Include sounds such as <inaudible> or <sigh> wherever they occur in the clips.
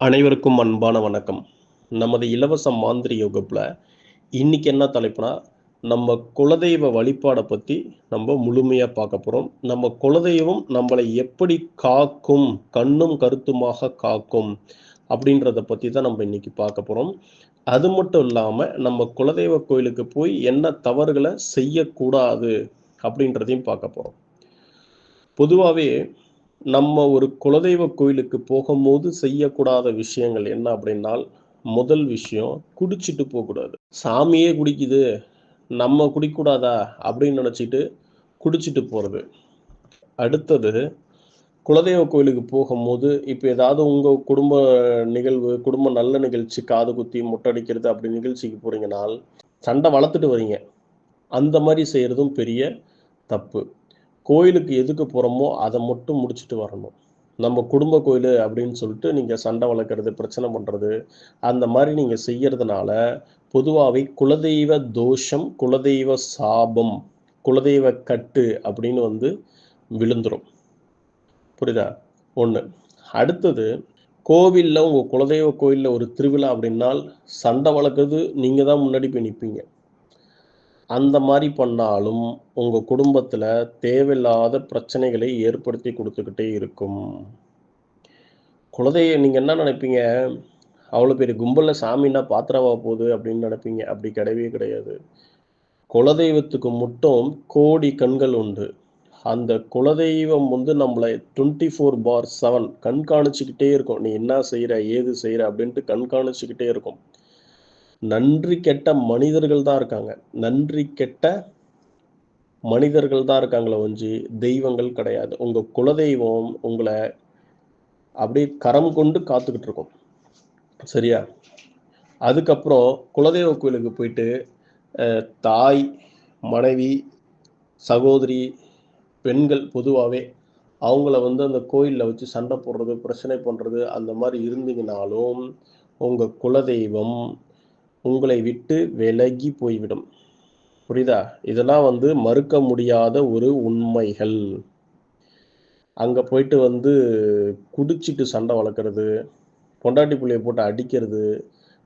அனைவருக்கும் அன்பான வணக்கம். நமது இலவச மாந்திரி யோகப்பில் இன்னைக்கு என்ன தலைப்புனா நம்ம குலதெய்வ வழிபாடை பற்றி நம்ம முழுமையாக பார்க்க போகிறோம் நம்ம குலதெய்வம் நம்மளை எப்படி காக்கும் கண்ணும் கருத்துமாக காக்கும் அப்படின்றத பற்றி தான் நம்ம இன்றைக்கி பார்க்க போகிறோம் அது மட்டும் இல்லாமல் நம்ம குலதெய்வ கோயிலுக்கு போய் என்ன தவறுகளை செய்யக்கூடாது அப்படின்றதையும் பார்க்க போகிறோம் பொதுவாகவே நம்ம ஒரு குலதெய்வ கோயிலுக்கு போகும்போது செய்யக்கூடாத விஷயங்கள் என்ன அப்படின்னால் முதல் விஷயம் குடிச்சிட்டு போகக்கூடாது. சாமியே குடிக்குது நம்ம குடிக்கூடாதா அப்படின்னு நினச்சிட்டு குடிச்சிட்டு போகிறது அடுத்தது குலதெய்வ கோயிலுக்கு போகும்போது இப்போ ஏதாவது உங்கள் குடும்ப நிகழ்வு குடும்ப நல்ல நிகழ்ச்சி காது குத்தி முட்டடிக்கிறது அப்படி நிகழ்ச்சிக்கு போகிறீங்கனால் சண்டை வளர்த்துட்டு வரீங்க. அந்த மாதிரி செய்கிறதும் பெரிய தப்பு. கோயிலுக்கு எதுக்கு போகிறோமோ அதை மட்டும் முடிச்சுட்டு வரணும். நம்ம குடும்ப கோயில் அப்படின்னு சொல்லிட்டு நீங்கள் சண்டை வளர்க்குறது பிரச்சனை பண்ணுறது அந்த மாதிரி நீங்கள் செய்கிறதுனால பொதுவாகவே குலதெய்வ தோஷம் குலதெய்வ சாபம் குலதெய்வ கட்டு அப்படின்னு வந்து விழுந்துரும். புரியுதா? ஒன்று அடுத்தது கோவிலில் உங்கள் குலதெய்வ கோயிலில் ஒரு திருவிழா அப்படின்னால் சண்டை வளர்க்குறது நீங்கள் தான் முன்னாடி போய் நிற்பீங்க அந்த மாதிரி பண்ணாலும் உங்கள் குடும்பத்தில் தேவையில்லாத பிரச்சனைகளை ஏற்படுத்தி கொடுத்துக்கிட்டே இருக்கும். குலதெய்வம் நீங்கள் என்ன நினைப்பீங்க? அவ்வளோ பெரிய கும்பலில் சாமின்னா பாத்திரவா போகுது அப்படின்னு நினைப்பீங்க. அப்படி கிடையவே கிடையாது. குலதெய்வத்துக்கு மட்டும் கோடி கண்கள் உண்டு. அந்த குலதெய்வம் வந்து நம்மளை டுவெண்ட்டி ஃபோர் பார் செவன் கண்காணிச்சுக்கிட்டே இருக்கும். நீ என்ன செய்கிற ஏது செய்கிற அப்படின்ட்டு கண்காணிச்சுக்கிட்டே இருக்கும். நன்றி கெட்ட மனிதர்கள் தான் இருக்காங்க. நன்றி கெட்ட மனிதர்கள் தான் இருக்காங்களே ஒஞ்சி தெய்வங்கள் கிடையாது. உங்கள் குலதெய்வம் உங்களை அப்படியே கரம் கொண்டு காத்துக்கிட்டு இருக்கும். சரியா? அதுக்கப்புறம் குலதெய்வ கோயிலுக்கு போயிட்டு தாய் மனைவி சகோதரி பெண்கள் பொதுவாகவே அவங்கள வந்து அந்த கோயிலில் வச்சு சண்டை போடுறது பிரச்சனை பண்ணுறது அந்த மாதிரி இருந்தீங்கனாலும் உங்கள் குலதெய்வம் உங்களை விட்டு விலகி போய்விடும். புரியுதா? இதெல்லாம் வந்து மறுக்க முடியாத ஒரு உண்மைகள். அங்கே போயிட்டு வந்து குடிச்சிட்டு சண்டை வளர்க்குறது பொண்டாட்டி புள்ளைய போட்டு அடிக்கிறது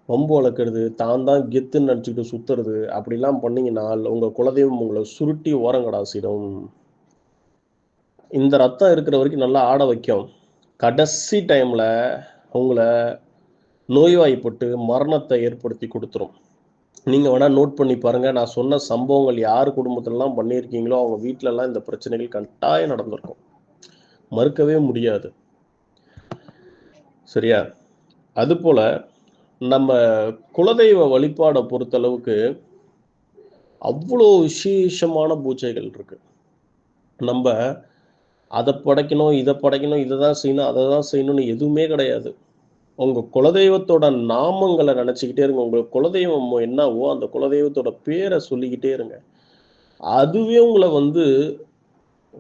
வம்பு வளர்க்குறது தான் தான் கெத்துன்னு நினச்சிக்கிட்டு சுற்றுறது அப்படிலாம் பண்ணிங்கனால் உங்கள் குலதெய்வம் உங்களை சுருட்டி ஓரங்கடாசிடும் இந்த ரத்தம் இருக்கிற வரைக்கும் நல்லா ஆட வைக்கும். கடைசி டைமில் உங்களை நோய்வாய்ப்பட்டு மரணத்தை ஏற்படுத்தி கொடுத்துரும். நீங்கள் வேணால் நோட் பண்ணி பாருங்கள் நான் சொன்ன சம்பவங்கள் யார் குடும்பத்திலலாம் பண்ணியிருக்கீங்களோ அவங்க வீட்டிலலாம் இந்த பிரச்சனைகள் கட்டாயம் நடந்திருக்கும். மறுக்கவே முடியாது. சரியா? அதுபோல் நம்ம குலதெய்வ வழிபாடை பொறுத்தளவுக்கு அவ்வளோ விசேஷமான பூஜைகள் இருக்கு. நம்ம அதை படைக்கணும் இதை படைக்கணும் இதை தான் செய்யணும் அதை தான் செய்யணும்னு எதுவுமே கிடையாது. உங்க குலதெய்வத்தோட நாமங்களை நினைச்சுக்கிட்டே இருங்க. உங்களுக்கு குலதெய்வம் என்னவோ அந்த குலதெய்வத்தோட பேரை சொல்லிக்கிட்டே இருங்க. அதுவே உங்களை வந்து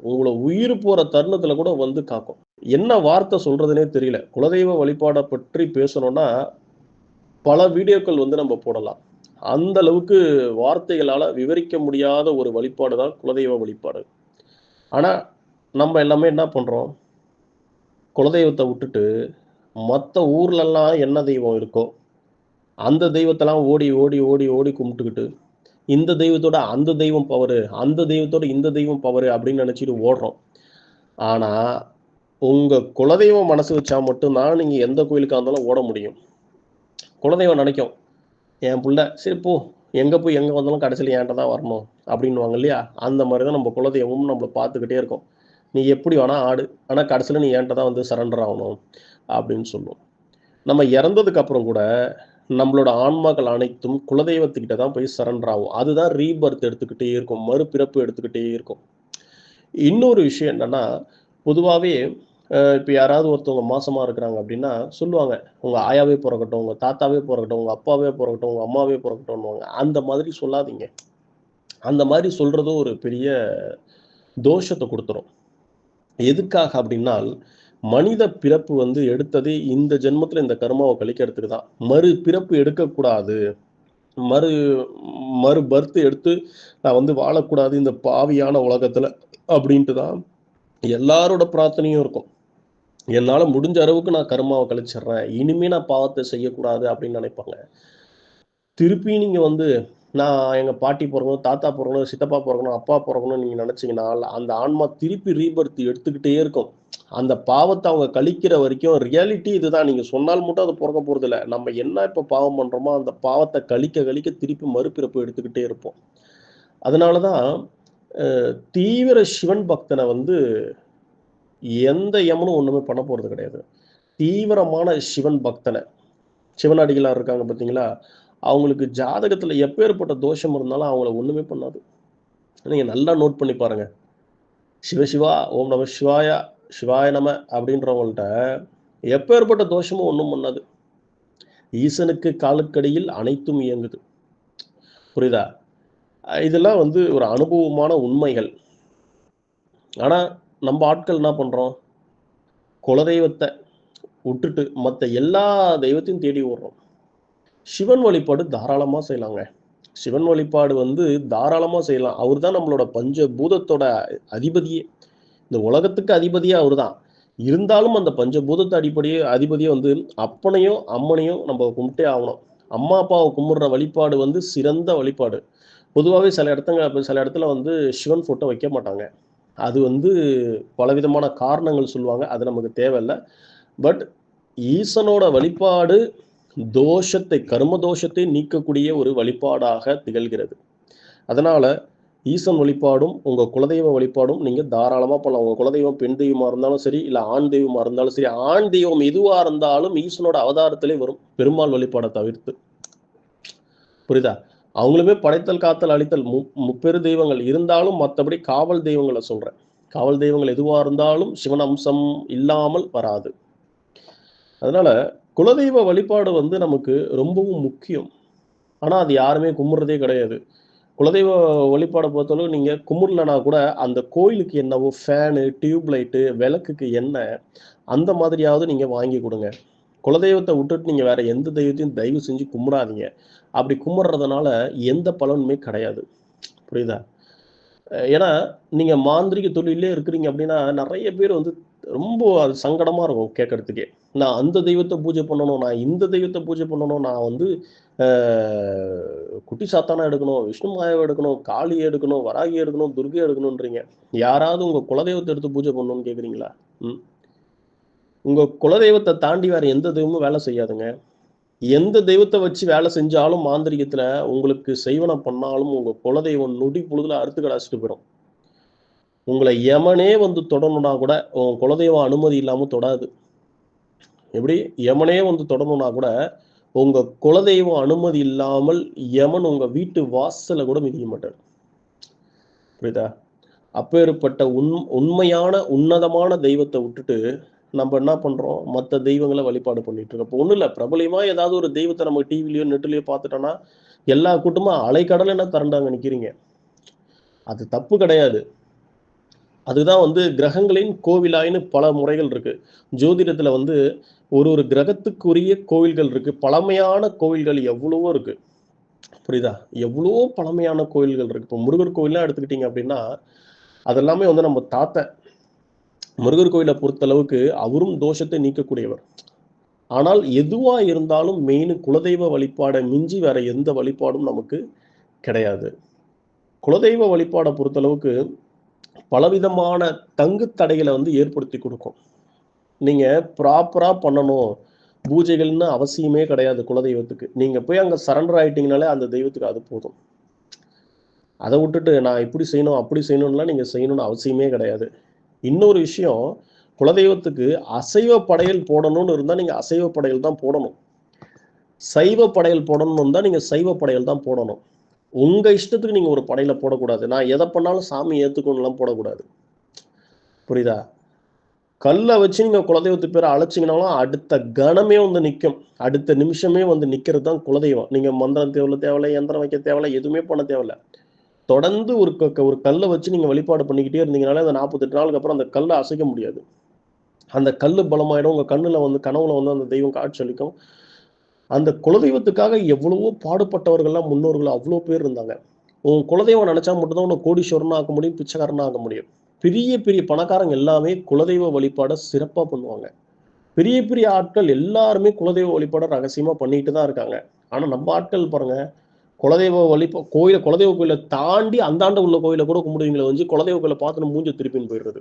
உங்களை உயிர் போற தருணத்துல கூட வந்து காக்கும். என்ன வார்த்தை சொல்றதுனே தெரியல. குலதெய்வ வழிபாடை பற்றி பேசணும்னா பல வீடியோக்கள் வந்து நம்ம போடலாம். அந்த அளவுக்கு வார்த்தைகளால விவரிக்க முடியாத ஒரு வழிபாடு தான் குலதெய்வ வழிபாடு. ஆனா நம்ம எல்லாமே என்ன பண்றோம்? குலதெய்வத்தை விட்டுட்டு மற்ற ஊர்லெல்லாம் என்ன தெய்வம் இருக்கோ அந்த தெய்வத்தெல்லாம் ஓடி ஓடி ஓடி ஓடி கும்பிட்டுக்கிட்டு இந்த தெய்வத்தோட அந்த தெய்வம் பவரு அந்த தெய்வத்தோட இந்த தெய்வம் பவரு அப்படின்னு நினச்சிட்டு ஓடுறோம். ஆனால் உங்கள் குலதெய்வம் மனசு வச்சா மட்டும்தான் நீங்கள் எந்த கோயிலுக்காக இருந்தாலும் ஓட முடியும். குலதெய்வம் நினைக்கும் என் பிள்ளை சரி போ எங்கே போய் எங்கே வந்தாலும் கடைசியில் என்கிட்ட தான் வரணும் அப்படின்வாங்க இல்லையா? அந்த மாதிரி தான் நம்ம குலதெய்வமும் நம்மளை பார்த்துக்கிட்டே இருக்கோம். நீ எப்படி வேணால் ஆடு ஆனால் கடைசியில் நீ என்கிட்ட தான் வந்து சரண்டர் ஆகணும். அப்படின்னு சொல்லுவோம். நம்ம இறந்ததுக்கு அப்புறம் கூட நம்மளோட ஆன்மாக்கள் அனைத்தும் குலதெய்வத்துக்கிட்ட தான் போய் சரண்டர் ஆகும். அதுதான் ரீபர்த் எடுத்துக்கிட்டே இருக்கும். மறுபிறப்பு எடுத்துக்கிட்டே இருக்கும். இன்னொரு விஷயம் என்னன்னா பொதுவாகவே இப்போ யாராவது ஒருத்தவங்க மாசமாக இருக்கிறாங்க அப்படின்னா சொல்லுவாங்க. உங்க ஆயாவே பிறக்கட்டும் உங்க தாத்தாவே பிறக்கட்டும் உங்க அப்பாவே பிறக்கட்டும் உங்க அம்மாவே பிறக்கட்டும்னுவாங்க. அந்த மாதிரி சொல்லாதீங்க. அந்த மாதிரி சொல்றதும் ஒரு பெரிய தோஷத்தை கொடுத்துரும். எதுக்காக அப்படின்னால் மனித பிறப்பு வந்து எடுத்ததே இந்த ஜென்மத்தில் இந்த கர்மாவை கழிக்கிறதுக்கு தான். மறு பிறப்பு எடுக்கக்கூடாது. மறு மறு பர்த் எடுத்து நான் வந்து வாழக்கூடாது இந்த பாவியான உலகத்தில் அப்படின்ட்டு தான் எல்லாரோட பிரார்த்தனையும் இருக்கும். என்னால் முடிஞ்ச அளவுக்கு நான் கர்மாவை கழிச்சிடுறேன். இனிமே நான் பாவத்தை செய்யக்கூடாது அப்படின்னு நினைப்பாங்க. திருப்பி நீங்கள் வந்து நான் எங்கள் பாட்டி பிறக்கணும் தாத்தா பிறக்கணும் சித்தப்பா பிறக்கணும் அப்பா பிறக்கணும் நீங்கள் நினச்சிங்கன்னா அந்த ஆன்மா திருப்பி ரீபர்த் எடுத்துக்கிட்டே இருக்கும். அந்த பாவத்தை அவங்க கழிக்கிற வரைக்கும் ரியாலிட்டி இதுதான். நீங்க சொன்னால் மட்டும் அது பிறக்க போறது இல்லை நம்ம என்ன இப்ப பாவம் பண்றோமோ அந்த பாவத்தை கழிக்க கழிக்க திருப்பி மறுபிறப்பு எடுத்துக்கிட்டே இருப்போம். அதனாலதான் தான் தீவிர சிவன் பக்தனை வந்து எந்த யமனும் ஒண்ணுமே பண்ண போறது கிடையாது. தீவிரமான சிவன் பக்தனை. சிவனடிகளார் இருக்காங்க பார்த்தீங்களா? அவங்களுக்கு ஜாதகத்துல எப்பேற்பட்ட தோஷம் இருந்தாலும் அவங்கள ஒண்ணுமே பண்ணாது. நீங்க நல்லா நோட் பண்ணி பாருங்க. சிவசிவா ஓம் நம சிவாயா சிவாய நம அப்படின்றவங்கள்ட்ட எப்பேற்பட்ட தோஷமும் ஒண்ணும் பண்ணாது. ஈசனுக்கு காலுக்கடியில் அனைத்தும் இயங்குது. புரியுதா? இதெல்லாம் வந்து ஒரு அனுபவமான உண்மைகள். ஆனா நம்ம ஆட்கள் என்ன பண்றோம்? குலதெய்வத்தை விட்டுட்டு மற்ற எல்லா தெய்வத்தையும் தேடி ஓடுறோம். சிவன் வழிபாடு தாராளமா செய்யலாங்க. சிவன் வழிபாடு வந்து தாராளமா செய்யலாம். அவர் தான் நம்மளோட பஞ்ச பூதத்தோட அதிபதியே. இந்த உலகத்துக்கு அதிபதியே அவர் தான் இருந்தாலும் அந்த பஞ்சபூதத்து அடிப்படையே அதிபதியே வந்து அப்பனையும் அம்மனையும் நம்ம கும்பிட்டே ஆகணும். அம்மா அப்பாவை கும்பிடுற வழிபாடு வந்து சிறந்த வழிபாடு. பொதுவாகவே சில இடத்துங்க சில இடத்துல வந்து சிவன் ஃபோட்டோ வைக்க மாட்டாங்க. அது வந்து பலவிதமான காரணங்கள் சொல்லுவாங்க. அது நமக்கு தேவையில்லை. பட் ஈசனோட வழிபாடு தோஷத்தை கர்ம தோஷத்தை நீக்கக்கூடிய ஒரு வழிபாடாக திகழ்கிறது. அதனால் ஈசன் வழிபாடும் உங்க குலதெய்வ வழிபாடும் நீங்க தாராளமா பண்ணலாம். உங்க குலதெய்வம் பெண் தெய்வமா இருந்தாலும் சரி இல்ல ஆண் தெய்வமா இருந்தாலும் சரி ஆண் தெய்வம் எதுவா இருந்தாலும் ஈசனோட அவதாரத்திலே வரும். பெருமாள் வழிபாடை தவிர்த்து. புரியுதா? அவங்களுமே படைத்தல் காத்தல் அழித்தல் மு முப்பெரு தெய்வங்கள் இருந்தாலும் மற்றபடி காவல் தெய்வங்களை சொல்றேன். காவல் தெய்வங்கள் எதுவா இருந்தாலும் சிவன் அம்சம் இல்லாமல் வராது. அதனால குலதெய்வ வழிபாடு வந்து நமக்கு ரொம்பவும் முக்கியம். ஆனா அது யாருமே கும்பிட்றதே கிடையாது. குலதெய்வ வழிபாடை பொறுத்தளவு நீங்கள் கும்பிடலனா கூட அந்த கோயிலுக்கு என்னவோ ஃபேனு டியூப் லைட்டு விளக்குக்கு எண்ணெய் அந்த மாதிரியாவது நீங்கள் வாங்கி கொடுங்க. குலதெய்வத்தை விட்டுட்டு நீங்கள் வேற எந்த தெய்வத்தையும் தயவு செஞ்சு கும்பிடாதீங்க. அப்படி கும்பிட்றதுனால எந்த பலனுமே கிடையாது. புரியுதா? ஏன்னா நீங்கள் மாந்திரிக தொழிலே இருக்கிறீங்க அப்படின்னா நிறைய பேர் வந்து ரொம்ப அது சங்கடமாக இருக்கும் கேட்கறதுக்கே நான் அந்த தெய்வத்தை பூஜை பண்ணணும் நான் இந்த தெய்வத்தை பூஜை பண்ணணும் நான் வந்து குட்டி சாத்தானா எடுக்கணும் விஷ்ணு மாயாவை எடுக்கணும் காளி எடுக்கணும் வராகி எடுக்கணும் துர்கை எடுக்கணும்ன்றீங்க. யாராவது உங்க குலதெய்வத்தை எடுத்து பூஜை பண்ணணும்னு கேக்குறீங்களா? ம். உங்க குலதெய்வத்தை தாண்டி வேற எந்த தெய்வமும் வேலை செய்யாதுங்க. எந்த தெய்வத்தை வச்சு வேலை செஞ்சாலும் மாந்திரிகத்துல உங்களுக்கு செய்வனம் பண்ணாலும் உங்க குலதெய்வம் நொடி பொழுதுல அறுத்து கடாச்சிட்டு போயிடும். உங்களை யமனே வந்து தொடணும்னா கூட உங்க குலதெய்வம் அனுமதி இல்லாம தொடாது. எப்படி? யமனே வந்து தொடணும்னா கூட உங்க குலதெய்வம் அனுமதி இல்லாமல் யமன் உங்க வீட்டு வாசல்ல கூட மிதிக்க மாட்டார். புரியுதா? அப்பேற்பட்ட உண் உண்மையான உன்னதமான தெய்வத்தை விட்டுட்டு நம்ம என்ன பண்றோம்? மற்ற தெய்வங்களை வழிபாடு பண்ணிட்டு இருக்கோம். ஒண்ணு இல்ல. இல்லை ஏதாவது ஒரு தெய்வத்தை நம்ம டிவிலயோ நெட்லயோ பார்த்துட்டோம்னா எல்லா கூட்டமும் அலைக்கடல என்ன திரண்டாங்க நிக்கிறீங்க? அது தப்பு கிடையாது. அதுதான் வந்து கிரகங்களின் கோவிலாயின்னு பல முறைகள் இருக்கு. ஜோதிடத்துல வந்து ஒரு ஒரு கிரகத்துக்குரிய கோவில்கள் இருக்கு. பழமையான கோவில்கள் எவ்வளவோ இருக்கு. புரியுதா? எவ்வளோ பழமையான கோயில்கள் இருக்கு. இப்போ முருகர் கோயிலாம் எடுத்துக்கிட்டீங்க அப்படின்னா அதெல்லாமே வந்து நம்ம தாத்த முருகர் கோயிலை பொறுத்தளவுக்கு அவரும் தோஷத்தை நீக்கக்கூடியவர். ஆனால் எதுவா இருந்தாலும் மெயின் குலதெய்வ வழிபாடை மிஞ்சி வேற எந்த வழிபாடும் நமக்கு கிடையாது. குலதெய்வ வழிபாடை பொறுத்தளவுக்கு பலவிதமான தங்கு தடைகளை வந்து ஏற்படுத்தி கொடுக்கும். நீங்கள் ப்ராப்பராக பண்ணணும். பூஜைகள்னு அவசியமே கிடையாது குலதெய்வத்துக்கு. நீங்கள் போய் அங்கே சரண்டர் ஆகிட்டீங்கனாலே அந்த தெய்வத்துக்கு அது போதும். அதை விட்டுட்டு நான் இப்படி செய்யணும் அப்படி செய்யணும்லாம் நீங்கள் செய்யணும்னு அவசியமே கிடையாது. இன்னொரு விஷயம் குலதெய்வத்துக்கு அசைவ படையல் போடணும்னு இருந்தால் நீங்கள் அசைவ படையல் தான் போடணும். சைவ படையல் போடணும்னு இருந்தால் நீங்கள் சைவ படையல் தான் போடணும். உங்கள் இஷ்டத்துக்கு நீங்கள் ஒரு படையில் போடக்கூடாது. நான் எதை பண்ணாலும் சாமி ஏற்றுக்கணும்லாம் போடக்கூடாது. புரியுதா? கல்லை வச்சு நீங்கள் குலதெய்வத்து பேரை அழைச்சிங்கனாலும் அடுத்த கணமே வந்து நிற்கும் அடுத்த நிமிஷமே வந்து நிற்கிறது தான் குலதெய்வம். நீங்கள் மந்திரம் தேவையில்ல தேவையில்ல யந்திரம் வைக்க தேவையில்ல எதுவுமே பண்ண தேவையில்ல தொடர்ந்து ஒரு க- ஒரு கல்லை வச்சு நீங்கள் வழிபாடு பண்ணிக்கிட்டே இருந்தீங்கனாலே அந்த நாற்பத்தெட்டு நாளுக்கு அப்புறம் அந்த கல்லை அசைக்க முடியாது. அந்த கல் பலமாயிடும். உங்கள் கண்ணில் வந்து கனவுல வந்து அந்த தெய்வம் காட்சி அளிக்கும். அந்த குலதெய்வத்துக்காக எவ்வளவோ பாடுபட்டவர்கள்லாம் முன்னோர்கள் அவ்வளோ பேர் இருந்தாங்க. உன் குலதெய்வம் நினைச்சா மட்டும்தான் உன்னை கோடீஸ்வரனாக ஆக முடியும் பிச்சைக்காரனாக ஆக முடியும். பெரிய பெரிய பணக்காரங்க எல்லாமே குலதெய்வ வழிபாடை சிறப்பா பண்ணுவாங்க. பெரிய பெரிய ஆட்கள் எல்லாருமே குலதெய்வ வழிபாடை ரகசியமா பண்ணிட்டு தான் இருக்காங்க. ஆனா நம்ம ஆட்கள் பாருங்க குலதெய்வ வழிபா கோயில குலதெய்வ கோயிலை தாண்டி அந்தாண்ட உள்ள கோயிலை கூட கும்பிடுவீங்களே வந்து குலதெய்வ கோயிலை பார்த்து மூஞ்ச திருப்பின்னு போயிடுறது.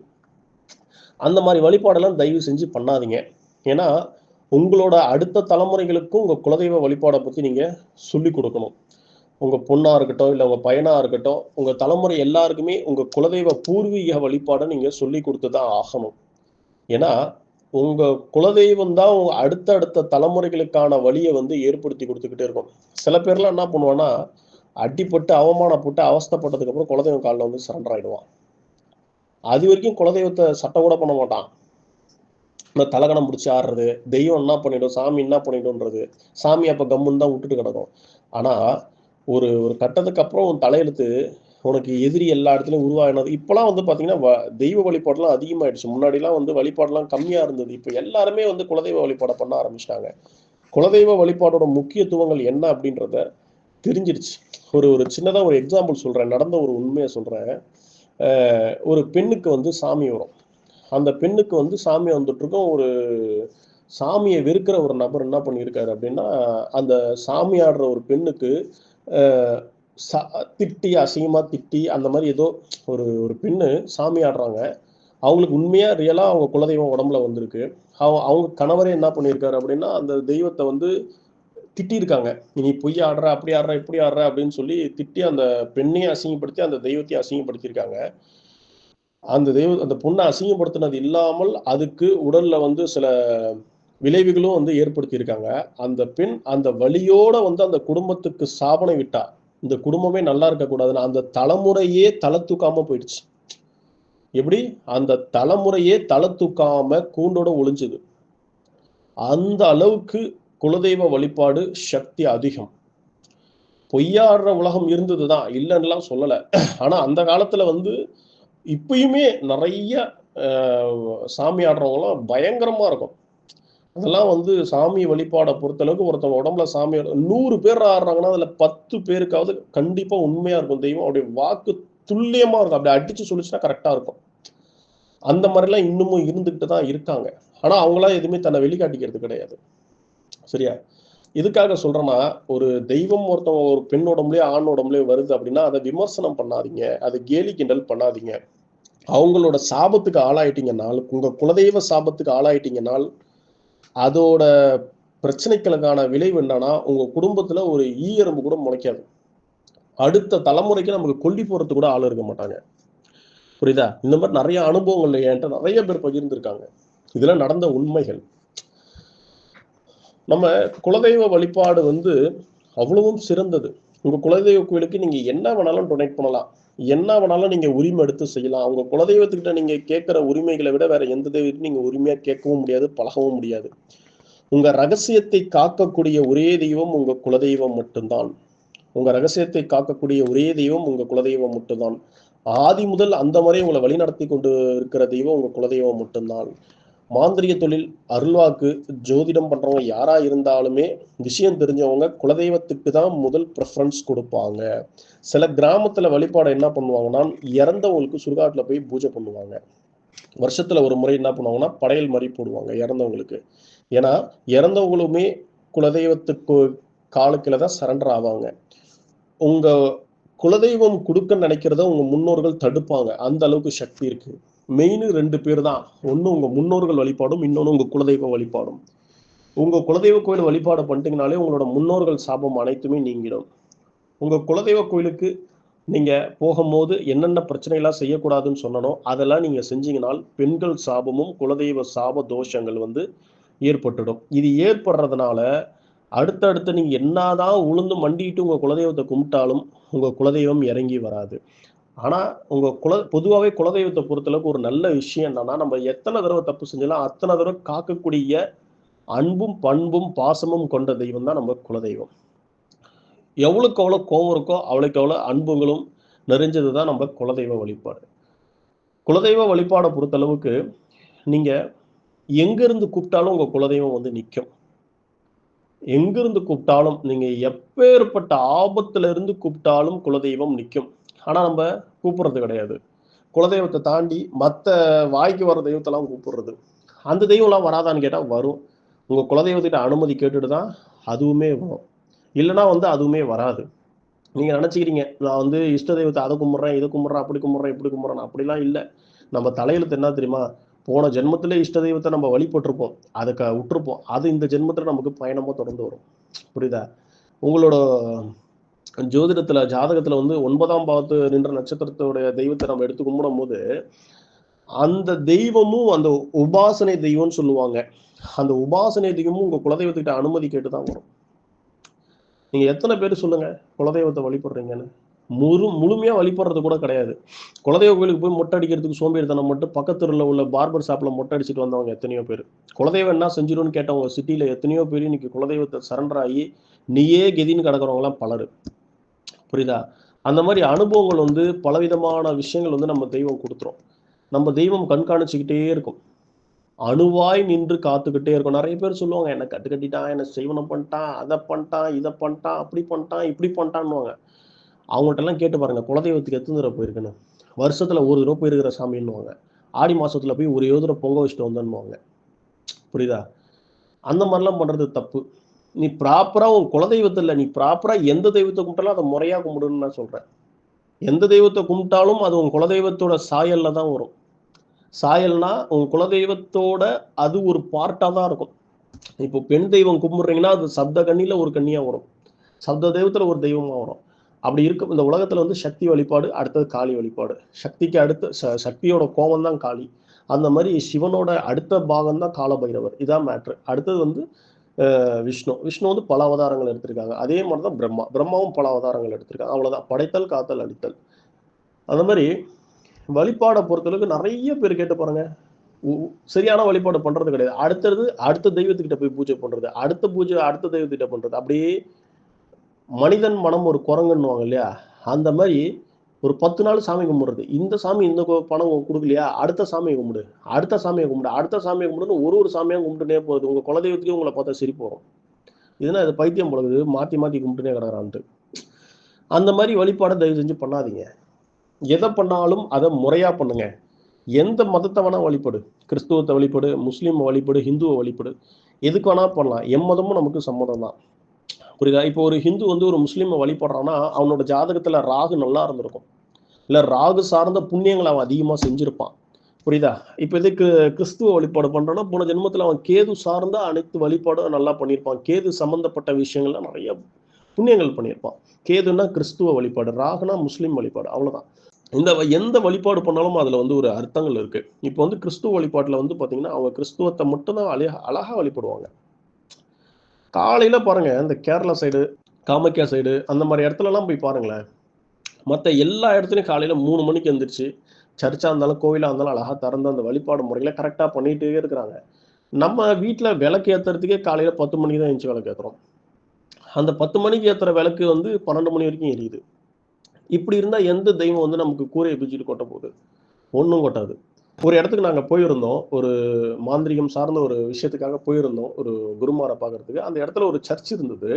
அந்த மாதிரி வழிபாடெல்லாம் தயவு செஞ்சு பண்ணாதீங்க. ஏன்னா உங்களோட அடுத்த தலைமுறைகளுக்கும் உங்க குலதெய்வ வழிபாடை பத்தி நீங்க சொல்லி கொடுக்கணும். உங்க பொண்ணா இருக்கட்டும் இல்லை உங்க பையனா இருக்கட்டும் உங்க தலைமுறை எல்லாருக்குமே உங்க குலதெய்வ பூர்வீக வழிபாடை நீங்க சொல்லி கொடுத்து தான் ஆகணும். ஏன்னா உங்க குலதெய்வம் தான் உங்க அடுத்த அடுத்த தலைமுறைகளுக்கான வழியை வந்து ஏற்படுத்தி கொடுத்துக்கிட்டே இருக்கும். சில பேர்லாம் என்ன பண்ணுவான்னா அடிப்பட்டு அவமானப்பட்டு அவஸ்தைப்பட்டதுக்கு அப்புறம் குலதெய்வம் காலில் வந்து சரண்டர் ஆயிடுவான். அது வரைக்கும் குலதெய்வத்தை சட்டம் கூட பண்ண மாட்டான். இந்த தலகணம் பிடிச்சி ஆடுறது தெய்வம் என்ன பண்ணிடும் சாமி என்ன பண்ணிடும்ன்றது சாமி அப்போ கம்முன்னு தான் விட்டுட்டு கிடக்கும். ஆனால் ஒரு ஒரு கட்டத்துக்கு அப்புறம் உன் தலையெழுத்து உனக்கு எதிரி எல்லா இடத்துலையும் உருவாகினது இப்போலாம் வந்து பார்த்தீங்கன்னா தெய்வ வழிபாடுலாம் அதிகமாயிடுச்சு. முன்னாடிலாம் வந்து வழிபாடெலாம் கம்மியாக இருந்தது. இப்போ எல்லாருமே வந்து குலதெய்வ வழிபாடை பண்ண ஆரம்பிச்சிட்டாங்க. குலதெய்வ வழிபாடோட முக்கியத்துவங்கள் என்ன அப்படின்றத தெரிஞ்சிருச்சு. ஒரு ஒரு சின்னதாக ஒரு எக்ஸாம்பிள் சொல்கிறேன் நடந்த ஒரு உண்மையை சொல்கிறேன் ஒரு பெண்ணுக்கு வந்து சாமி வரும். அந்த பெண்ணுக்கு வந்து சாமி வந்துட்டுருக்கும். ஒரு சாமியை வெறுக்கிற ஒரு நபர் என்ன பண்ணியிருக்காரு அப்படின்னா அந்த சாமி ஆடுற ஒரு பெண்ணுக்கு திட்டி அசிங்கமாக திட்டி அந்த மாதிரி ஏதோ ஒரு ஒரு பெண்ணு சாமி ஆடுறாங்க. அவங்களுக்கு உண்மையாக ரியலாக அவங்க குலதெய்வம் உடம்புல வந்திருக்கு. அவங்க அவங்க கணவரே என்ன பண்ணியிருக்காரு அப்படின்னா அந்த தெய்வத்தை வந்து திட்டியிருக்காங்க. நீ பொய் ஆடுற அப்படி ஆடுற இப்படி ஆடுற அப்படின்னு சொல்லி திட்டி அந்த பெண்ணையும் அசிங்கப்படுத்தி அந்த தெய்வத்தையும் அசிங்கப்படுத்தியிருக்காங்க. அந்த தெய்வ அந்த பொண்ணை அசிங்கப்படுத்தினது இல்லாமல் அதுக்கு உடல்ல வந்து சில விளைவுகளும் வந்து ஏற்படுத்தியிருக்காங்க. அந்த பெண் அந்த வழியோட வந்து அந்த குடும்பத்துக்கு சாபனை விட்டா இந்த குடும்பமே நல்லா இருக்கக்கூடாதுன்னு அந்த தலைமுறையே தலை தூக்காம போயிடுச்சு. எப்படி? அந்த தலைமுறையே தலை தூக்காம கூண்டோட ஒளிஞ்சுது. அந்த அளவுக்கு குலதெய்வ வழிபாடு சக்தி அதிகம். பொய்யாடுற உலகம் இருந்ததுதான் இல்லைன்னுலாம் சொல்லலை. ஆனால் அந்த காலத்தில் வந்து இப்பயுமே நிறைய சாமி ஆடுறவங்களாம் பயங்கரமாக இருக்கும். அதெல்லாம் வந்து சாமி வழிபாடை பொறுத்தளவுக்கு ஒருத்தவங்க உடம்புல சாமி நூறு பேர் ஆடுறாங்கன்னா அதுல பத்து பேருக்காவது கண்டிப்பா உண்மையா இருக்கும் தெய்வம். அப்படியே வாக்கு துல்லியமா இருக்கும். அப்படி அடிச்சு சொல்லிச்சுன்னா கரெக்டா இருக்கும். அந்த மாதிரிலாம் இன்னமும் இருந்துகிட்டு தான் இருக்காங்க. ஆனா அவங்களாம் எதுவுமே தன்னை வெளிக்காட்டிக்கிறது கிடையாது. சரியா? எதுக்காக சொல்றேன்னா ஒரு தெய்வம் ஒருத்தவங்க ஒரு பெண் உடம்புலயே ஆண் உடம்புலயே வருது அப்படின்னா அதை விமர்சனம் பண்ணாதீங்க. அதை கேலி கிண்டல் பண்ணாதீங்க. அவங்களோட சாபத்துக்கு ஆளாயிட்டீங்கன்னால் உங்க குலதெய்வ சாபத்துக்கு ஆளாயிட்டீங்கனால் அதோட பிரச்சனைகளுக்கான விளைவு என்னன்னா உங்க குடும்பத்துல ஒரு ஈ எறும்பு கூட முளைக்காது. அடுத்த தலைமுறைக்கு நமக்கு கொல்லி போறது கூட ஆள் இருக்க மாட்டாங்க. புரியுதா? இந்த மாதிரி நிறைய அனுபவங்கள் என்கிட்ட நிறைய பேர் பகிர்ந்திருக்காங்க. இதெல்லாம் நடந்த உண்மைகள். நம்ம குலதெய்வ வழிபாடு வந்து அவ்வளவும் சிறந்தது. உங்க குலதெய்வ கோயிலுக்கு நீங்க என்ன வேணாலும் டொனேட் பண்ணலாம். என்ன வேணாலும் நீங்க உரிமை எடுத்து செய்யலாம். உங்க குலதெய்வத்துக்கிட்ட நீங்க கேட்கிற உரிமைகளை விட வேற எந்த தெய்வத்தையும் நீங்க உரிமையா கேட்கவும் முடியாது பழகவும் முடியாது. உங்க ரகசியத்தை காக்கக்கூடிய ஒரே தெய்வம் உங்க குலதெய்வம் மட்டும்தான். உங்க ரகசியத்தை காக்கக்கூடிய ஒரே தெய்வம் உங்க குலதெய்வம் மட்டும்தான். ஆதி முதல் அந்த முறை உங்களை வழிநடத்தி கொண்டு இருக்கிற தெய்வம் உங்க குலதெய்வம் மட்டும்தான். மாந்திரிய தொழில் அருள்வாக்கு ஜோதிடம் பண்றவங்க யாரா இருந்தாலுமே விஷயம் தெரிஞ்சவங்க குலதெய்வத்துக்கு தான் முதல் ப்ரெஃபரன்ஸ் கொடுப்பாங்க. சில கிராமத்துல வழிபாடு என்ன பண்ணுவாங்கன்னா இறந்தவங்களுக்கு சுடுகாட்டுல போய் பூஜை பண்ணுவாங்க. வருஷத்துல ஒரு முறை என்ன பண்ணுவாங்கன்னா படையல் மாதிரி போடுவாங்க இறந்தவங்களுக்கு. ஏன்னா இறந்தவங்களுமே குலதெய்வத்துக்கு காலுக்கில தான் சரண்டர் ஆவாங்க. உங்க குலதெய்வம் கொடுக்க நினைக்கிறத உங்க முன்னோர்கள் தடுப்பாங்க. அந்த அளவுக்கு சக்தி இருக்கு. மெயின் ரெண்டு பேர் தான் ஒன்று உங்கள் முன்னோர்கள் வழிபாடும் இன்னொன்று உங்கள் குலதெய்வ வழிபாடும். உங்கள் குலதெய்வ கோயில் வழிபாடு பண்ணிட்டீங்கனாலே உங்களோட முன்னோர்கள் சாபம் அனைத்துமே நீங்கிடும். உங்கள் குலதெய்வ கோயிலுக்கு நீங்கள் போகும்போது என்னென்ன பிரச்சனைகளாக செய்யக்கூடாதுன்னு சொன்னனோ அதெல்லாம் நீங்கள் செஞ்சீங்கனால் பெண்கள் சாபமும் குலதெய்வ சாப தோஷங்கள் வந்து ஏற்பட்டுடும். இது ஏற்படுறதுனால அடுத்தடுத்து நீங்கள் என்னதான் உளுந்து மண்டிட்டு உங்கள் குலதெய்வத்தை கும்பிட்டாலும் உங்கள் குலதெய்வம் இறங்கி வராது. ஆனால் உங்கள் குல பொதுவாகவே குலதெய்வத்தை பொறுத்தளவுக்கு ஒரு நல்ல விஷயம் என்னன்னா நம்ம எத்தனை தடவை தப்பு செஞ்சாலும் அத்தனை தடவை காக்கக்கூடிய அன்பும் பண்பும் பாசமும் கொண்ட தெய்வம் தான் நம்ம குலதெய்வம். எவ்வளோக்கு எவ்வளோ கோபம் இருக்கோ அவ்வளோக்கு அவ்வளோ அன்புகளும் நிறைஞ்சது தான் நம்ம குலதெய்வ வழிபாடு. குலதெய்வ வழிபாடை பொறுத்தளவுக்கு நீங்கள் எங்கேருந்து கூப்பிட்டாலும் உங்கள் குலதெய்வம் வந்து நிற்கும் எங்கிருந்து கூப்பிட்டாலும் நீங்கள் எப்பேற்பட்ட ஆபத்துல இருந்து கூப்பிட்டாலும் குலதெய்வம் நிற்கும் ஆனால் நம்ம கூப்பிடுறது கிடையாது. குலதெய்வத்தை தாண்டி மற்ற வாய்க்கு வர தெய்வத்தெல்லாம் கூப்பிடுறது. அந்த தெய்வம்லாம் வராதான்னு கேட்டால் வரும். உங்கள் குலதெய்வத்திட்ட அனுமதி கேட்டுட்டு தான் அதுவுமே வரும். இல்லைன்னா வந்து அதுவுமே வராது. நீங்கள் நினச்சிக்கிறீங்க நான் வந்து இஷ்ட தெய்வத்தை அதை கும்பிட்றேன் இதை கும்பிட்றேன் அப்படி கும்பிட்றேன் இப்படி கும்பிட்றேன். அப்படிலாம் இல்லை. நம்ம தலையில என்ன தெரியுமா? போன ஜென்மத்திலே இஷ்ட தெய்வத்தை நம்ம வழிபட்டிருப்போம். அதுக்கு விட்டுருப்போம். அது இந்த ஜென்மத்தில் நமக்கு பயணமாக தொடர்ந்து வரும். புரியுதா? உங்களோட ஜோதிடத்துல ஜாதகத்துல வந்து ஒன்பதாம் பாவத்து நின்ற நட்சத்திரத்தோடைய தெய்வத்தை நம்ம எடுத்து கும்பிடும் போது அந்த தெய்வமும் அந்த உபாசனை தெய்வம்னு சொல்லுவாங்க. அந்த உபாசனை தெய்வமும் உங்கள் குலதெய்வத்துக்கிட்ட அனுமதி கேட்டு தான் வரும். நீங்க எத்தனை பேர் சொல்லுங்க குலதெய்வத்தை வழிபடுறீங்கன்னு? முழு முழுமையா வழிபடுறது கூட கிடையாது. குலதெய்வ கோயிலுக்கு போய் மொட்டை அடிக்கிறதுக்கு சோம்பேறித்தனம் மட்டும் பக்கத்துல உள்ள பார்பர் ஷாப்ல மொட்டை அடிச்சுட்டு வந்தவங்க எத்தனையோ பேர். குலதெய்வம் என்ன செஞ்சிடும்னு கேட்டவங்க சிட்டியில எத்தனையோ பேர் இன்னைக்கு குலதெய்வத்தை சரண்டர் ஆகி நீயே கெதின்னு கிடக்கிறவங்க எல்லாம் பலரு. புரியுதா? அந்த மாதிரி அனுபவங்கள் வந்து பலவிதமான விஷயங்கள் வந்து நம்ம தெய்வம் கொடுத்துரும். நம்ம தெய்வம் கண்காணிச்சுக்கிட்டே இருக்கும். அணுவாய் நின்று காத்துக்கிட்டே இருக்கும். நிறைய பேர் சொல்லுவாங்க என்ன கட்டு கட்டிட்டான் என்ன செய்வனம் பண்ணிட்டான் அதை பண்ணிட்டான் இதை பண்ணிட்டான் அப்படி பண்ணிட்டான் இப்படி பண்ணிட்டான்னுவாங்க. அவங்கள்ட்ட எல்லாம் கேட்டு பாருங்க குலதெய்வத்துக்கு எத்தனை தடவை போயிருக்குன்னு. வருஷத்துல ஒரு தடவை போயிருக்கிற சாமின்னுவாங்க. ஆடி மாசத்துல போய் ஒரு தடவை பொங்க வச்சுட்டு வந்தோன்னுவாங்க. புரியுதா? அந்த மாதிரிலாம் பண்றது தப்பு. நீ ப்ராப்பரா உன் குலதெய்வத்தை இல்லை நீ ப்ராப்பரா எந்த தெய்வத்தை கும்பிட்டாலும் அதை முறையா கும்பிடுன்னு நான் சொல்றேன். எந்த தெய்வத்தை கும்பிட்டாலும் அது உன் குலதெய்வத்தோட சாயல்ல தான் வரும். சாயல்னா உங்க குலதெய்வத்தோட அது ஒரு பார்ட்டா தான் இருக்கும். இப்போ பெண் தெய்வம் கும்பிடுறீங்கன்னா அது சப்த கண்ணில ஒரு கண்ணியா வரும். சப்த தெய்வத்துல ஒரு தெய்வமா வரும். அப்படி இருக்கும் இந்த உலகத்துல வந்து சக்தி வழிபாடு அடுத்தது காளி வழிபாடு. சக்திக்கு அடுத்த ச- சக்தியோட கோபம் தான் காளி. அந்த மாதிரி சிவனோட அடுத்த பாகம் தான் காலபைரவர். இதான் மேட்ரு அடுத்தது வந்து விஷ்ணு. விஷ்ணு வந்து பல அவதாரங்கள் எடுத்திருக்காங்க. அதே மாதிரி தான் பிரம்மா. பிரம்மாவும் பல அவதாரங்கள் எடுத்திருக்காங்க. அவ்வளோதான் படைத்தல் காத்தல் அழித்தல் அந்த மாதிரி வழிபாடை பொறுத்தளவுக்கு நிறைய பேர் கேட்டு பாருங்க. உ- சரியான வழிபாடு பண்றது கிடையாது. அடுத்தது அடுத்த தெய்வத்துக்கிட்ட போய் பூஜை பண்றது. அடுத்த பூஜை அடுத்த தெய்வத்துக்கிட்ட பண்றது. அப்படியே மனிதன் மனம் ஒரு குரங்குன்னுவாங்க இல்லையா? அந்த மாதிரி ஒரு பத்து நாள் சாமி கும்பிடுறது. இந்த சாமி இந்த பணம் கொடுக்கலையா? அடுத்த சாமியை கும்பிடு. அடுத்த சாமியை கும்பிடு. அடுத்த சாமியை கும்பிடுன்னு ஒரு ஒரு சாமியாக கும்பிட்டுனே போகுது உங்க குலதெய்வத்துக்கே உங்களை பார்த்தா சிரிப்பு வரும். இதுனா இது பைத்தியம் பழகுது மாத்தி மாத்தி கும்பிட்டுனே கிடக்குறான்ட்டு. அந்த மாதிரி வழிபாடை தயவு செஞ்சு பண்ணாதீங்க. எதை பண்ணாலும் அதை முறையா பண்ணுங்க. எந்த மதத்தை வேணால் வழிபடு. கிறிஸ்துவத்தை வழிபடு முஸ்லீம் வழிபடு ஹிந்துவை வழிபடு. எதுக்கு வேணா பண்ணலாம். எம்மதமும் நமக்கு சம்மதம் தான் புரியுதா? இப்போ ஒரு ஹிந்து வந்து ஒரு முஸ்லீமை வழிபடுறான்னா அவனோட ஜாதகத்துல ராகு நல்லா இருந்திருக்கும். இல்ல ராகு சார்ந்த புண்ணியங்களை அவன் அதிகமா செஞ்சிருப்பான். புரியுதா? இப்போ இதுக்கு கிறிஸ்துவ வழிபாடு பண்றான்னா போன ஜென்மத்துல அவன் கேது சார்ந்த அனைத்து வழிபாடும் நல்லா பண்ணியிருப்பான். கேது சம்பந்தப்பட்ட விஷயங்கள்லாம் நிறைய புண்ணியங்கள் பண்ணியிருப்பான். கேதுன்னா கிறிஸ்துவ வழிபாடு ராகுனா முஸ்லீம் வழிபாடு அவ்வளவுதான். இந்த வ- எந்த வழிபாடு பண்ணாலும் அதில் வந்து ஒரு அர்த்தங்கள் இருக்குது இப்போ வந்து கிறிஸ்துவ வழிபாட்டில் வந்து பார்த்தீங்கன்னா அவங்க கிறிஸ்துவத்தை மட்டும்தான் அழகா அழகாக வழிபடுவாங்க. காலையில பாருங்க இந்த கேரளா சைடு காமக்கியா சைடு அந்த மாதிரி இடத்துலலாம் போய் பாருங்களேன். மற்ற எல்லா இடத்துலையும் காலையில மூணு மணிக்கு எந்திரிச்சு சர்ச்சா இருந்தாலும் கோவிலாக இருந்தாலும் அழகாக திறந்து அந்த வழிபாடு முறைகளை கரெக்டாக பண்ணிகிட்டே இருக்கிறாங்க. நம்ம வீட்டில் விளக்கு ஏற்றுறதுக்கே காலையில் பத்து மணிக்கு தான் எந்திரிச்சு விளக்கு ஏற்றுறோம் அந்த பத்து மணிக்கு ஏற்றுற விளக்கு வந்து பன்னெண்டு மணி வரைக்கும் எரியுது. இப்படி இருந்தால் எந்த தெய்வம் வந்து நமக்கு கூரையை பிச்சுட்டு கொட்ட போகுது? ஒன்றும் கொட்டாது. ஒரு இடத்துக்கு நாங்கள் போயிருந்தோம். ஒரு மாந்திரிகம் சார்ந்த ஒரு விஷயத்துக்காக போயிருந்தோம். ஒரு குருமாரை பார்க்கறதுக்கு. அந்த இடத்துல ஒரு சர்ச் இருந்தது.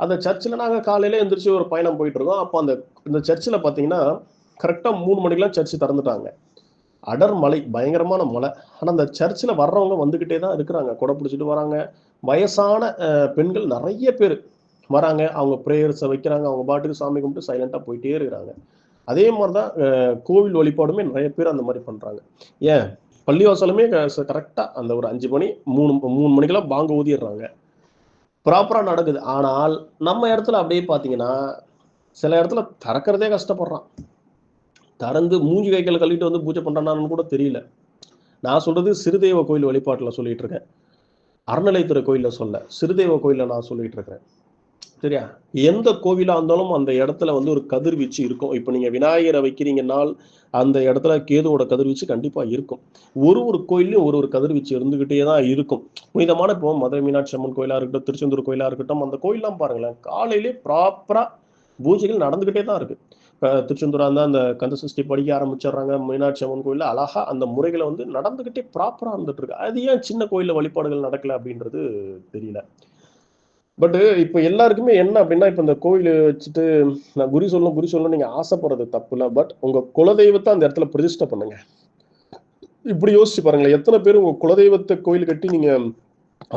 அந்த சர்ச்சில் நாங்கள் காலையில் எந்திரிச்சு ஒரு பயணம் போயிட்டு இருக்கோம். அப்போ அந்த இந்த சர்ச்சில் பார்த்தீங்கன்னா கரெக்டாக மூணு மணிக்கெல்லாம் சர்ச்சு திறந்துட்டாங்க. அடர் மலை பயங்கரமான மலை. ஆனால் அந்த சர்ச்சில் வர்றவங்க வந்துக்கிட்டே தான் இருக்கிறாங்க. கொடை பிடிச்சிட்டு வராங்க. வயசான பெண்கள் நிறைய பேர் வராங்க. அவங்க ப்ரேயர்ஸை வைக்கிறாங்க. அவங்க பாட்டுக்கு சாமி கும்பிட்டு சைலண்டாக போயிட்டே இருக்கிறாங்க. அதே மாதிரி தான் கோவில் வழிபாடுமே நிறைய பேர் அந்த மாதிரி பண்ணுறாங்க ஏன்? பள்ளிவாசலுமே கரெக்டாக அந்த ஒரு அஞ்சு மணி மூணு மூணு மணிக்கெல்லாம் பாங்க ஊதிடுறாங்க. ப்ராப்பராக நடக்குது. ஆனால் நம்ம இடத்துல அப்படியே பார்த்தீங்கன்னா சில இடத்துல திறக்கிறதே கஷ்டப்படுறான். திறந்து மூஞ்சி கைகளை கழுவிட்டு வந்து பூஜை பண்றானான்னு கூட தெரியல. நான் சொல்றது சிறுதெய்வ கோயில் வழிபாட்டில் சொல்லிட்டு இருக்கேன். அறநிலைத்துறை கோயிலில் சொல்ல சிறுதெய்வ கோயிலில் நான் சொல்லிட்டு இருக்கிறேன். சரியா? எந்த கோவிலா இருந்தாலும் அந்த இடத்துல வந்து ஒரு கதிர்வீச்சு இருக்கும். இப்போ நீங்க விநாயகரை வைக்கிறீங்கன்னால் அந்த இடத்துல கேதுவோட கதிர்வீச்சு கண்டிப்பா இருக்கும். ஒரு ஒரு கோயிலையும் ஒரு ஒரு கதிர்வீச்சு இருந்துகிட்டே தான் இருக்கும். புனிதமான இப்போ மதுரை மீனாட்சி அம்மன் கோயிலா இருக்கட்டும் திருச்செந்தூர் கோயிலா இருக்கட்டும் அந்த கோயிலாம் பாருங்களேன் காலையிலே ப்ராப்பரா பூஜைகள் நடந்துகிட்டே தான் இருக்கு. இப்போ திருச்செந்தூரா இருந்தால் அந்த கந்த சஷ்டி படிக்க ஆரம்பிச்சிடுறாங்க. மீனாட்சி அம்மன் கோயில்ல அழகா அந்த முறைகளை வந்து நடந்துகிட்டே ப்ராப்பரா இருந்துட்டு இருக்கு. அது ஏன் சின்ன கோயில வழிபாடுகள் நடக்கல அப்படின்றது தெரியல. பட் இப்போ எல்லாருக்குமே என்ன அப்படின்னா இப்போ இந்த கோயில் வச்சுட்டு நான் குரு சொல்லணும் குரு சொல்லணும் நீங்கள் ஆசைப்படுறது தப்பு இல்லை பட் உங்கள் குலதெய்வத்தை அந்த இடத்துல பிரதிஷ்டை பண்ணுங்க. இப்படி யோசிச்சு பாருங்களேன். எத்தனை பேர் உங்கள் குலதெய்வத்தை கோயில் கட்டி நீங்கள்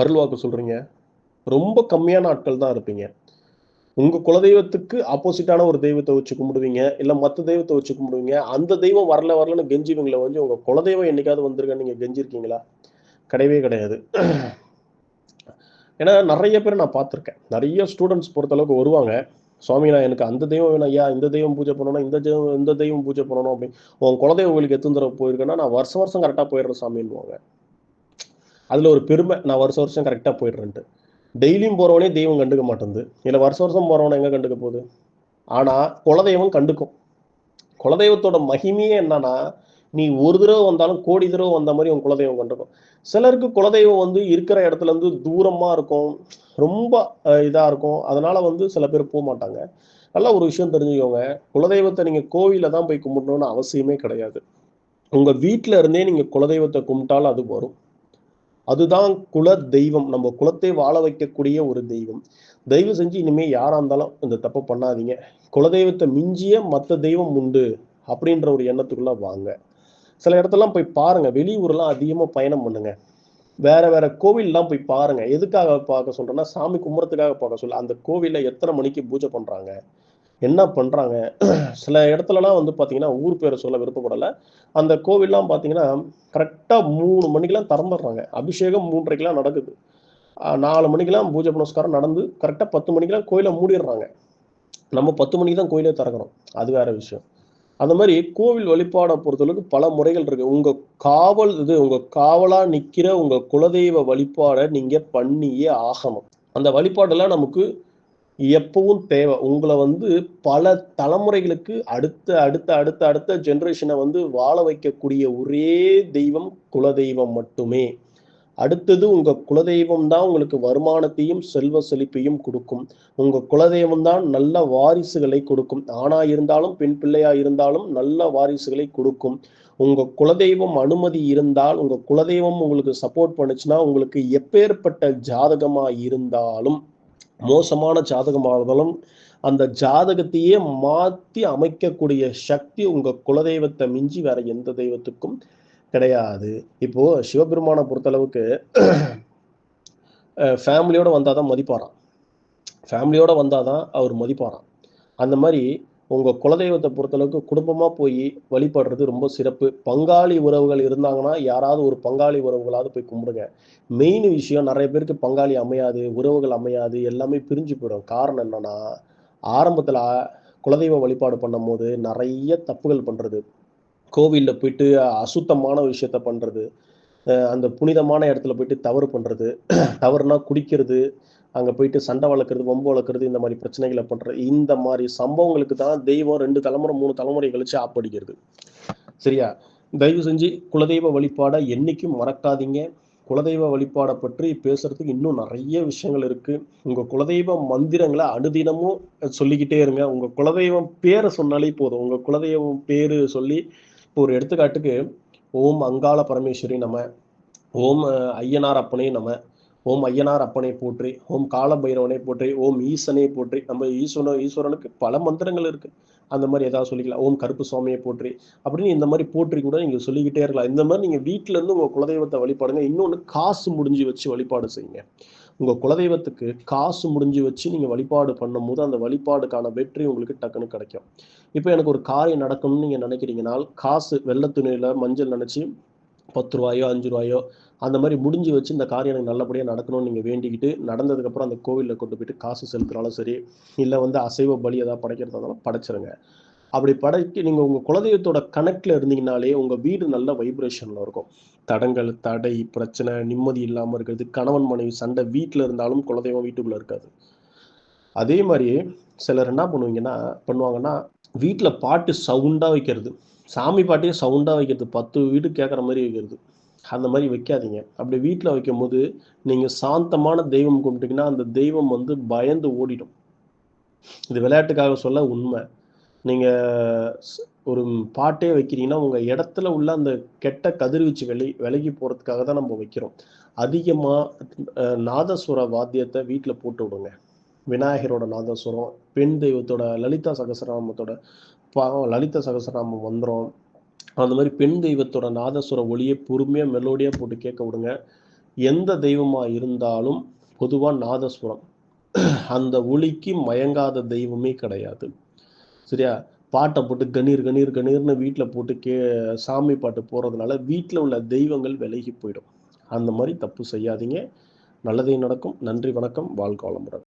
அருள்வாக்கு சொல்கிறீங்க ரொம்ப கம்மியான ஆட்கள் தான் இருப்பீங்க. உங்கள் குலதெய்வத்துக்கு ஆப்போசிட்டான ஒரு தெய்வத்தை வச்சு கும்பிடுவீங்க. இல்லை மற்ற தெய்வத்தை வச்சு கும்பிடுவீங்க. அந்த தெய்வம் வரல வரலன்னு கெஞ்சிவங்களை வந்து உங்கள் குலதெய்வம் என்னைக்காவது வந்திருக்கான்னு நீங்கள் கெஞ்சிருக்கீங்களா? கிடையவே கிடையாது. ஏன்னா நிறைய பேர் நான் பார்த்துருக்கேன். நிறைய ஸ்டூடெண்ட்ஸ் பொறுத்த அளவுக்கு வருவாங்க. சுவாமி நான் எனக்கு அந்த தெய்வம் வேணும். ஐயா இந்த தெய்வம் பூஜை பண்ணணும். இந்த தெய்வம் இந்த தெய்வம் பூஜை பண்ணணும். அப்படின்னு உன் குலதெய்வம் உங்களுக்கு எத்தனை தடவை போயிருக்கேன்னா நான் வருஷம் வருஷம் கரெக்டாக போயிடுறேன் சாமின்வாங்க அதில் ஒரு பெருமை நான் வருஷம் வருஷம் கரெக்டாக போயிடுறேன்ட்டு. டெய்லியும் போகிறவனே தெய்வம் கண்டுக்க மாட்டேங்குது இல்லை வருஷம் வருஷம் போகிறவனை எங்கே கண்டுக்க போகுது? ஆனால் குலதெய்வம் கண்டுக்கும். குலதெய்வத்தோட மகிமையே என்னன்னா நீ ஒரு தடவை வந்தாலும் கோடி தடவை வந்த மாதிரி உன் குலதெய்வம் கொண்டிருக்கும். சிலருக்கு குலதெய்வம் வந்து இருக்கிற இடத்துல இருந்து தூரமா இருக்கும். ரொம்ப இதா இருக்கும். அதனால வந்து சில பேர் போக மாட்டாங்க. நல்லா ஒரு விஷயம் தெரிஞ்சுக்கோங்க. குலதெய்வத்தை நீங்க கோவில தான் போய் கும்பிடணும்னு அவசியமே கிடையாது. உங்க வீட்டில இருந்தே நீங்க குலதெய்வத்தை கும்பிட்டாலும் அது வரும். அதுதான் குல தெய்வம் நம்ம குலத்தை வாழ வைக்கக்கூடிய ஒரு தெய்வம். தயவு செஞ்சு இனிமே யாரா இருந்தாலும் இந்த தப்பை பண்ணாதீங்க. குலதெய்வத்தை மிஞ்சிய மற்ற தெய்வம் உண்டு அப்படின்ற ஒரு எண்ணத்துக்குள்ள வாங்க. சில இடத்துலலாம் போய் பாருங்க. வெளியூர்லாம் அதிகமாக பயணம் பண்ணுங்க. வேற வேற கோவில்லாம் போய் பாருங்க. எதுக்காக பார்க்க சொல்றேன்னா சாமி கும்புறதுக்காக பார்க்க சொல்ல. அந்த கோவில்ல எத்தனை மணிக்கு பூஜை பண்றாங்க? என்ன பண்றாங்க? <clears throat> சில இடத்துலலாம் வந்து பார்த்தீங்கன்னா ஊர் பேரை சொல்ல விருப்பப்படலை. அந்த கோவில்லாம் பார்த்தீங்கன்னா கரெக்டாக மூணு மணிக்கெலாம் திறந்துடுறாங்க. அபிஷேகம் மூன்றரைக்கெல்லாம் நடக்குது. நாலு மணிக்கெலாம் பூஜை புனஸ்காரம் நடந்து கரெக்டாக பத்து மணிக்கெல்லாம் கோயிலை மூடிடுறாங்க. நம்ம பத்து மணிக்கு தான் கோயிலே திறக்கிறோம் அது வேற விஷயம். அந்த மாதிரி கோவில் வழிபாடை பொறுத்தளவுக்கு பல முறைகள் இருக்கு. உங்க காவல் இது உங்க காவலா நிக்கிற உங்க குலதெய்வ வழிபாடை நீங்க பண்ணியே ஆகணும். அந்த வழிபாடெல்லாம் நமக்கு எப்பவும் தேவை. உங்களை வந்து பல தலைமுறைகளுக்கு அடுத்த அடுத்த அடுத்த அடுத்த ஜென்ரேஷனை வந்து வாழ வைக்கக்கூடிய ஒரே தெய்வம் குலதெய்வம் மட்டுமே. அடுத்தது உங்க குலதெய்வம் தான் உங்களுக்கு வருமானத்தையும் செல்வ செழிப்பையும் கொடுக்கும். உங்க குலதெய்வம் தான் நல்ல வாரிசுகளை கொடுக்கும். ஆணா இருந்தாலும் பெண் பிள்ளையா இருந்தாலும் நல்ல வாரிசுகளை கொடுக்கும். உங்க குலதெய்வம் அனுமதி இருந்தால் உங்க குலதெய்வம் உங்களுக்கு சப்போர்ட் பண்ணுச்சுன்னா உங்களுக்கு எப்பேற்பட்ட ஜாதகமா இருந்தாலும் மோசமான ஜாதகமாக இருந்தாலும் அந்த ஜாதகத்தையே மாத்தி அமைக்கக்கூடிய சக்தி உங்க குலதெய்வத்தை மிஞ்சி வேற எந்த தெய்வத்துக்கும் கிடையாது. இப்போ சிவபெருமானை பொறுத்தளவுக்கு ஃபேமிலியோட வந்தாதான் மதிப்பாராம். ஃபேமிலியோட வந்தாதான் அவர் மதிப்பாராம். அந்த மாதிரி உங்கள் குலதெய்வத்தை பொறுத்தளவுக்கு குடும்பமாக போய் வழிபடுறது ரொம்ப சிறப்பு. பங்காளி உறவுகள் இருந்தாங்கன்னா யாராவது ஒரு பங்காளி உறவுகளாவது போய் கும்பிடுங்க. மெயின் விஷயம் நிறைய பேருக்கு பங்காளி அமையாது உறவுகள் அமையாது எல்லாமே பிரிஞ்சு போயிடும். காரணம் என்னன்னா ஆரம்பத்தில் குலதெய்வ வழிபாடு பண்ணும்போது நிறைய தப்புகள் பண்ணுறது கோவிலில் போயிட்டு அசுத்தமான விஷயத்த பண்றது அந்த புனிதமான இடத்துல போயிட்டு தவறு பண்ணுறது தவறுனா குடிக்கிறது அங்க போயிட்டு சண்டை வளர்க்குறது வம்பு வளர்க்குறது இந்த மாதிரி பிரச்சனைகளை பண்ணுறது இந்த மாதிரி சம்பவங்களுக்கு தான் தெய்வம் ரெண்டு தலைமுறை மூணு தலைமுறை கழிச்சு ஆப்படிக்கிறது. சரியா? தயவு செஞ்சு குலதெய்வ வழிபாடை என்றைக்கும் மறக்காதீங்க. குலதெய்வ வழிபாடை பற்றி பேசுறதுக்கு இன்னும் நிறைய விஷயங்கள் இருக்கு. உங்க குலதெய்வ மந்திரங்களை அனுதினமும் சொல்லிக்கிட்டே இருங்க. உங்க குலதெய்வம் பேரை சொன்னாலே போதும். உங்க குலதெய்வம் பேரு சொல்லி இப்போ ஒரு எடுத்துக்காட்டுக்கு ஓம் அங்காள பரமேஸ்வரி நம்ம ஓம் ஐயனார் அப்பனே நம்ம ஓம் ஐயனார் அப்பனை போற்றி ஓம் கால பைரவனை போற்றி ஓம் ஈசனை போற்றி நம்ம ஈஸ்வரன் ஈஸ்வரனுக்கு பல மந்திரங்கள் இருக்கு. அந்த மாதிரி ஏதாவது சொல்லிக்கலாம். ஓம் கருப்பு சுவாமியை போற்றி அப்படின்னு இந்த மாதிரி போற்றி கூட நீங்க சொல்லிக்கிட்டே இருக்கலாம். இந்த மாதிரி நீங்க வீட்ல இருந்து உங்க குலதெய்வத்தை வழிபாடுங்க. இன்னொன்று காசு முடிஞ்சு வச்சு வழிபாடு செய்யுங்க. உங்க குலதெய்வத்துக்கு காசு முடிஞ்சு வச்சு நீங்க வழிபாடு பண்ணும்போது அந்த வழிபாடுக்கான வெற்றி உங்களுக்கு டக்குன்னு கிடைக்கும். இப்போ எனக்கு ஒரு காரியம் நடக்கணும்னு நீங்கள் நினைக்கிறீங்கன்னா காசு வெள்ளை மஞ்சள் நினச்சி பத்து ரூபாயோ அஞ்சு ரூபாயோ அந்த மாதிரி முடிஞ்சு வச்சு இந்த காரியம் எனக்கு நல்லபடியாக நடக்கணும்னு நீங்கள் வேண்டிக்கிட்டு நடந்ததுக்கப்புறம் அந்த கோவிலில் கொண்டு போயிட்டு காசு செலுத்துனாலும் சரி இல்லை வந்து அசைவ பலி ஏதாவது படைக்கிறதா இருந்தாலும் படைச்சிருங்க. அப்படி படைக்க நீங்கள் உங்கள் குலதெய்வத்தோட கணக்கில் இருந்தீங்கனாலே உங்கள் வீடு நல்ல வைப்ரேஷனில் இருக்கும். தடங்கள் தடை பிரச்சனை நிம்மதி இல்லாமல் இருக்கிறது கணவன் மனைவி சண்டை வீட்டில் இருந்தாலும் குலதெய்வம் வீட்டுக்குள்ளே இருக்காது. அதே மாதிரி சிலர் என்ன பண்ணுவீங்கன்னா பண்ணுவாங்கன்னா வீட்டில் பாட்டு சவுண்டாக வைக்கிறது. சாமி பாட்டையே சவுண்டாக வைக்கிறது. பத்து வீடு கேட்குற மாதிரி வைக்கிறது. அந்த மாதிரி வைக்காதீங்க. அப்படி வீட்டில் வைக்கும் போது நீங்கள் சாந்தமான தெய்வம் கும்பிட்டீங்கன்னா அந்த தெய்வம் வந்து பயந்து ஓடிடும். இது விளையாட்டுக்காக சொல்ல உண்மை. நீங்கள் ஒரு பாட்டே வைக்கிறீங்கன்னா உங்கள் இடத்துல உள்ள அந்த கெட்ட கதிர்வீச்சு விலை விலகி போகிறதுக்காக தான் நம்ம வைக்கிறோம். அதிகமாக நாதஸ்வர வாத்தியத்தை வீட்டில் போட்டு விடுங்க. விநாயகரோட நாதஸ்வரம் பெண் தெய்வத்தோட லலிதா சகசரநாமத்தோட பாவம் லலிதா சகசரநாமம் வந்துடும் அந்த மாதிரி பெண் தெய்வத்தோட நாதஸ்வர ஒளியை பொறுமையாக மெலோடியாக போட்டு கேட்க விடுங்க. எந்த தெய்வமாக இருந்தாலும் பொதுவாக நாதஸ்வரம். அந்த ஒளிக்கு மயங்காத தெய்வமே கிடையாது. சரியா? பாட்டை போட்டு கணீர் கணீர் கணீர்னு வீட்டில் போட்டு கே சாமி பாட்டு போகிறதுனால வீட்டில் உள்ள தெய்வங்கள் விலகி போயிடும். அந்த மாதிரி தப்பு செய்யாதீங்க. நல்லதே நடக்கும். நன்றி வணக்கம். வாழ்க வளமுடன்